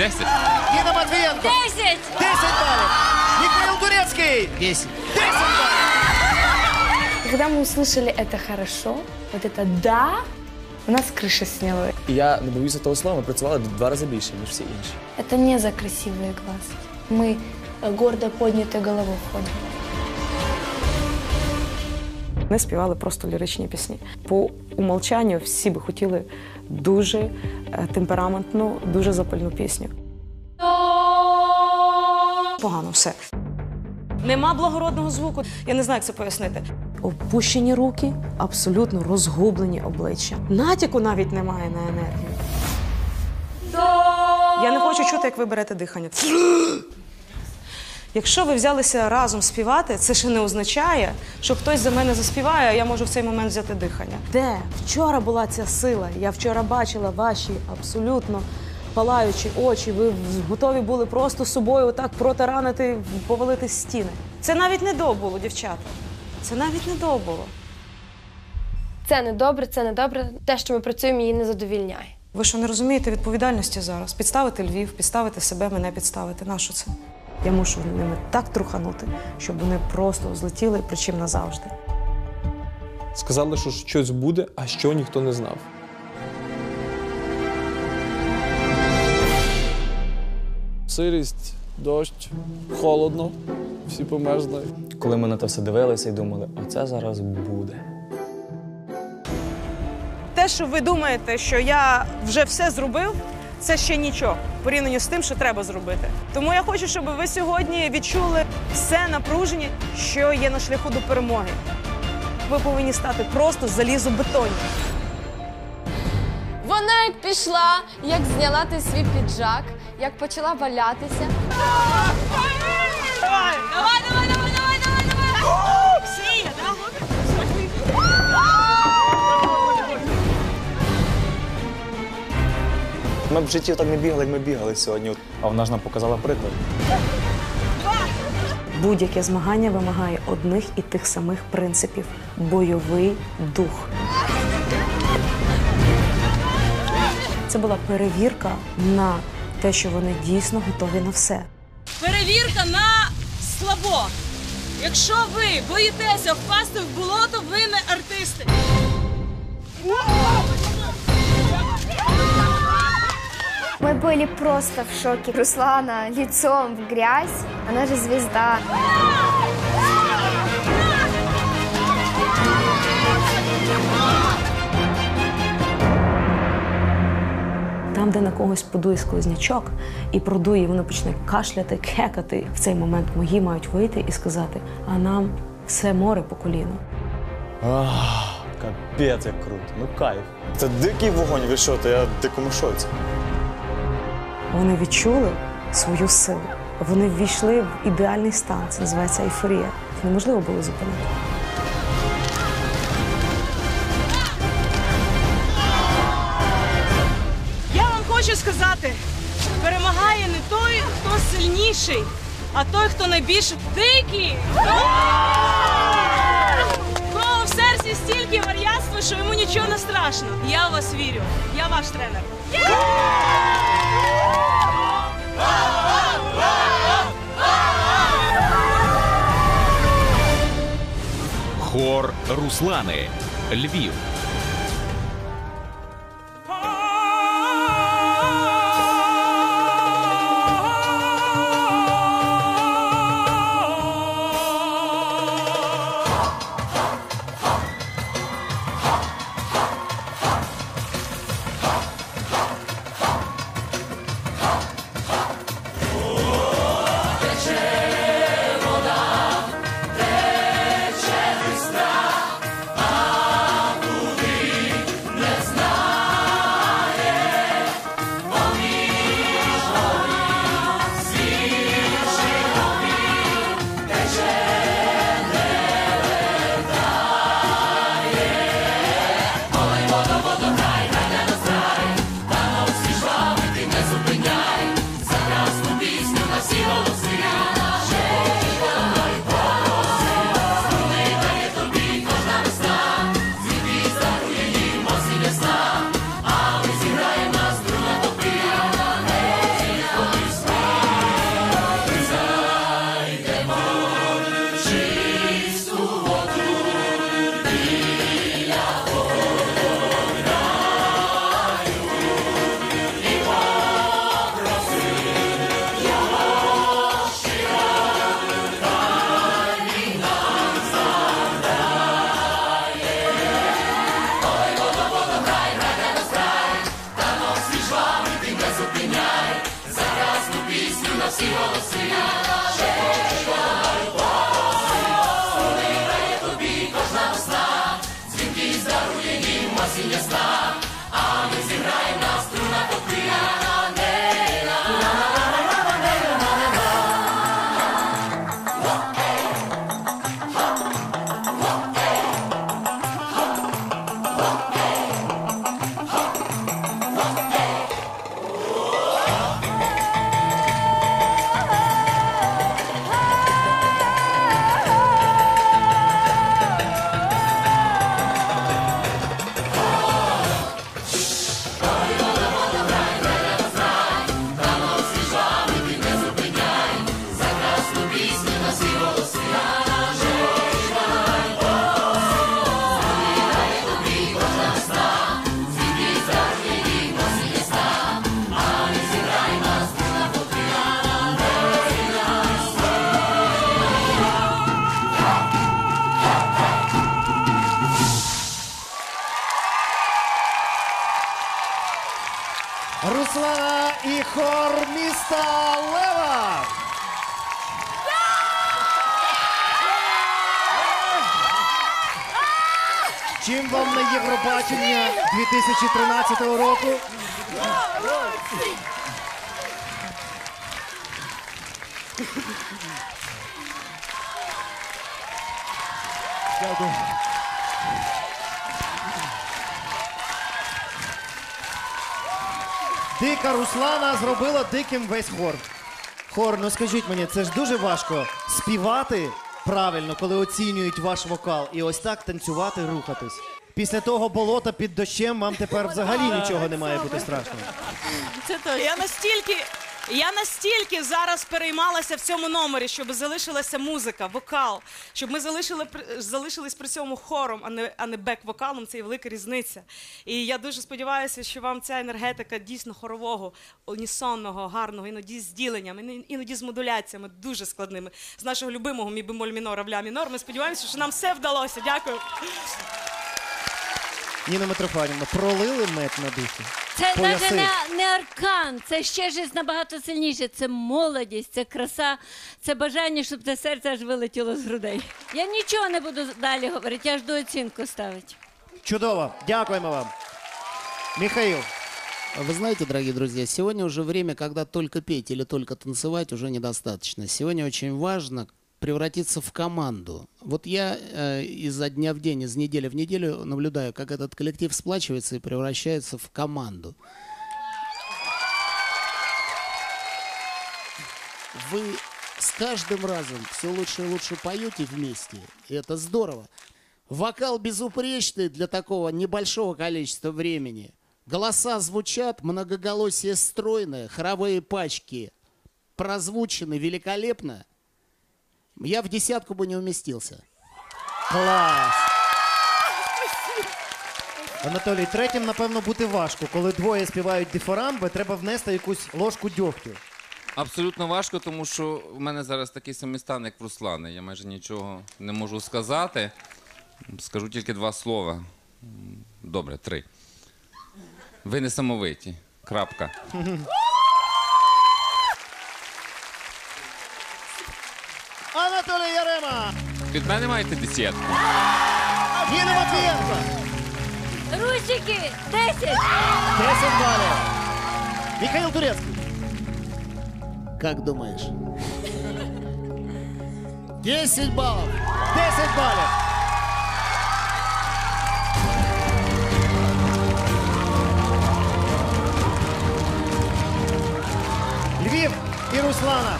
10. Ніна Матвієнко. 10! 10 балів. Михаил Турецький. 10. 10 балів. Когда мы услышали это хорошо, вот это да, у нас крыша сняло. І я не боюся того слова, ми працювали в два рази більше, ніж всі інші. Это не за красивые глазки. Мы э, гордо поднятой головой ходим. Ми співали просто ліричні пісні. По умолчанню всі би хотіли дуже е, темпераментну, дуже запальну пісню. Погано все. Нема благородного звуку. Я не знаю, як це пояснити. Опущені руки, абсолютно розгублені обличчя. Натяку навіть немає на енергію. Я не хочу чути, як ви берете дихання. Якщо ви взялися разом співати, це ще не означає, що хтось за мене заспіває, а я можу в цей момент взяти дихання. Де вчора була ця сила? Я вчора бачила ваші абсолютно палаючі очі. Ви готові були просто собою отак протаранити, повалити стіни. Це навіть не до було, дівчата. Це навіть не до було. Це не добре, це не добре. Те, що ми працюємо, її не задовільняє. Ви що не розумієте відповідальності зараз? Підставити Львів, підставити себе, мене підставити. Нащо це? Я мушу ними так труханути, щоб вони просто злетіли, причим назавжди. Сказали, що щось буде, а що ніхто не знав. Сирість, дощ, холодно, всі померзли. Коли ми на те все дивилися і думали, оце зараз буде. Те, що ви думаєте, що я вже все зробив, це ще нічого порівняно з тим, що треба зробити. Тому я хочу, щоб ви сьогодні відчули все напруження, що є на шляху до перемоги. Ви повинні стати просто залізобетонні. Вона як пішла, як зняла ти свій піджак, як почала валятися. Ми б в житті так не бігали, як ми бігали сьогодні. А вона ж нам показала приклад. Будь-яке змагання вимагає одних і тих самих принципів бойовий дух. Це була перевірка на те, що вони дійсно готові на все. Перевірка на слабо. Якщо ви боїтеся впасти в болото, ви не артисти. Мы были просто в шоке. Руслана лицом в грязь, она же звезда. Там, де на когось подує сквознячок і продує, і воно почне кашляти, кекати. В цей момент мої мають вийти і сказати: а нам все море по коліну. Ах, капець, як круто. Ну кайф. Це дикий вогонь, ви що, то я дикому шоці. Вони відчули свою силу. Вони ввійшли в ідеальний стан. Це називається ейфорія. Неможливо було зупинити. Я вам хочу сказати, перемагає не той, хто сильніший, а той, хто найбільш дикий. Кого в серці стільки вар'ятства, що йому нічого не страшно. Я в вас вірю. Я ваш тренер. Хор Руслани. Львів. Хор міста Лева. Чим вам на Євробачення 2013 року? Дякую. Дика Руслана зробила диким весь хор. Хор, ну скажіть мені, це ж дуже важко співати правильно, коли оцінюють ваш вокал, і ось так танцювати, рухатись. Після того болота під дощем вам тепер взагалі нічого не має бути страшного. Це то. Я настільки, я настільки зараз переймалася в цьому номері, щоб залишилася музика, вокал, щоб ми залишили, залишились при цьому хором, а не, а не бек-вокалом. Це є велика різниця. І я дуже сподіваюся, що вам ця енергетика дійсно хорового, унісонного, гарного, іноді з діленням, іно- іноді з модуляціями дуже складними. З нашого любимого мі бемоль мінора в ля мінор. Ми сподіваємося, що нам все вдалося. Дякую. Ніна Митрофанівна, пролили мед на душі. Це Пояси. навіть не, не аркан, це ще щось набагато сильніше. Це молодість, це краса, це бажання, щоб те серце аж вилетіло з грудей. Я нічого не буду далі говорити, я ж до оцінку ставити. Чудово, дякуємо вам. Михаил, Вы знаете, дорогие друзья, сегодня уже время, когда только петь или только танцевать уже недостаточно. Сегодня очень важно превратиться в команду. Вот я э, изо дня в день, из недели в неделю наблюдаю, как этот коллектив сплачивается и превращается в команду. Вы с каждым разом все лучше и лучше поете вместе, и это здорово. Вокал безупречный для такого небольшого количества времени. Голоса звучат, многоголосие стройное, хоровые пачки прозвучены великолепно. Я в десятку бы не уместился. клас. Анатолій, третім, напевно, бути важко. Коли двоє співають дифорамби, треба внести якусь ложку дьогтю. Абсолютно важко, тому що в мене зараз такий самий стан, як в Руслани. Я майже нічого не можу сказати. Скажу тільки два слова. Добре, три. Ви несамовиті. Крапка. Анатолій Ярема. Від мене маєте десятку. Ніна Матвієнко. Русики, 10. 10 балів. Михаил Турецкий. Как думаешь? 10 баллов. 10 баллов. Львив и Руслана.